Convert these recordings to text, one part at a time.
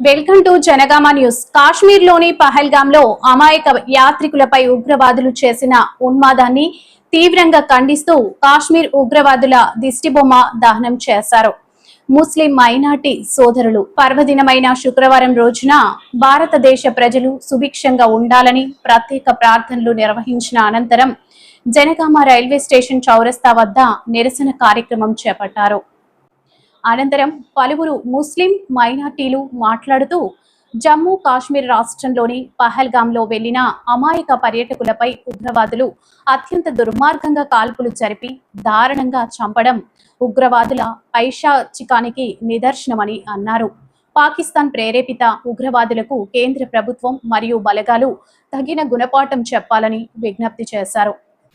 Welcome to Janagama news. కాశ్మీర్లోని పహల్గామ్లో అమాయక యాత్రికులపై ఉగ్రవాదులు చేసిన ఉన్మాదాన్ని తీవ్రంగా ఖండిస్తూ కాశ్మీర్ ఉగ్రవాదుల దిష్టిబొమ్మ దహనం చేశారు. ముస్లిం మైనార్టీ సోదరులు పర్వదినమైన శుక్రవారం రోజున భారతదేశ ప్రజలు సుభిక్షంగా ఉండాలని ప్రత్యేక ప్రార్థనలు నిర్వహించిన అనంతరం జనగామ రైల్వే స్టేషన్ చౌరస్తా వద్ద నిరసన కార్యక్రమం చేపట్టారు. అనంతరం పలువురు ముస్లిం మైనార్టీలు మాట్లాడుతూ జమ్మూ కాశ్మీర్ రాష్ట్రంలోని పహల్గామ్లో వెళ్ళిన అమాయక పర్యాటకులపై ఉగ్రవాదులు అత్యంత దుర్మార్గంగా కాల్పులు జరిపి దారుణంగా చంపడం ఉగ్రవాదుల ఐషాచికానికి నిదర్శనమని అన్నారు. పాకిస్తాన్ ప్రేరేపిత ఉగ్రవాదులకు కేంద్ర ప్రభుత్వం మరియు బలగాలు తగిన గుణపాఠం చెప్పాలని విజ్ఞప్తి చేశారు.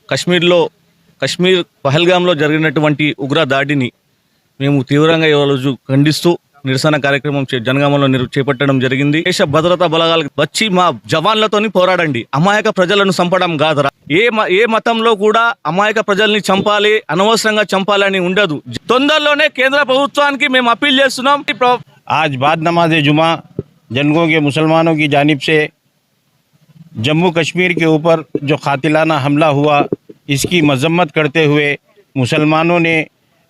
కశ్మీర్లో కశ్మీర్ పహల్గామ్లో జరిగినటువంటి ఉగ్ర దాడిని మేము తీవ్రంగా ఈరోజు ఖండిస్తూ నిరసన కార్యక్రమం చే- జనగామలో నిరు చేపట్టడం జరిగింది దేశ భద్రతా బలగాలకు వచ్చి మా జవాన్లతోని పోరాడండి అమాయక ప్రజలను చంపడం కాదరా ఏ మ- ఏ మతంలో కూడా అమాయక ప్రజల్ని చంపాలి అనవసరంగా చంపాలని ఉండదు తొందరలోనే కేంద్ర ప్రభుత్వానికి మేము అప్పీల్ చేస్తున్నాం ఈ ప్ర- आज बाद नमाज जुमा जनगों के मुसलमानों की जानिब से जम्मू कश्मीर के ऊपर जो कातिलाना हमला हुआ इसकी मजम्मत करते हुए मुसलमानों ने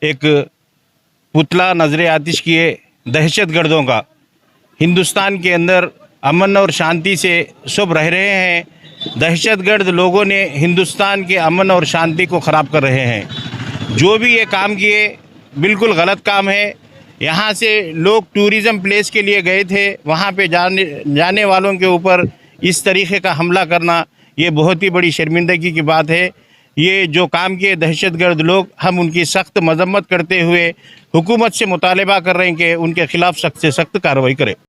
एक पुतला नज़र आतिश किए दहशत गर्दों का। हिंदुस्तान के अंदर अमन और शांति से सब रह रहे हैं। दहशतगर्द लोगों ने हिंदुस्तान के अमन और शांति को ख़राब कर रहे हैं। जो भी ये काम किए, बिल्कुल गलत काम है। यहाँ से लोग टूरिज़म प्लेस के लिए गए थे। वहाँ पे जाने जाने वालों के ऊपर इस तरीके का हमला करना, ये बहुत ही बड़ी शर्मिंदगी की बात है। ये जो काम किए दहशत गर्द लोग, हम उनकी सख्त मजम्मत करते हुए हुकूमत से मुतालबा कर रहे हैं कि उनके खिलाफ सख्त से सख्त कार्रवाई करें।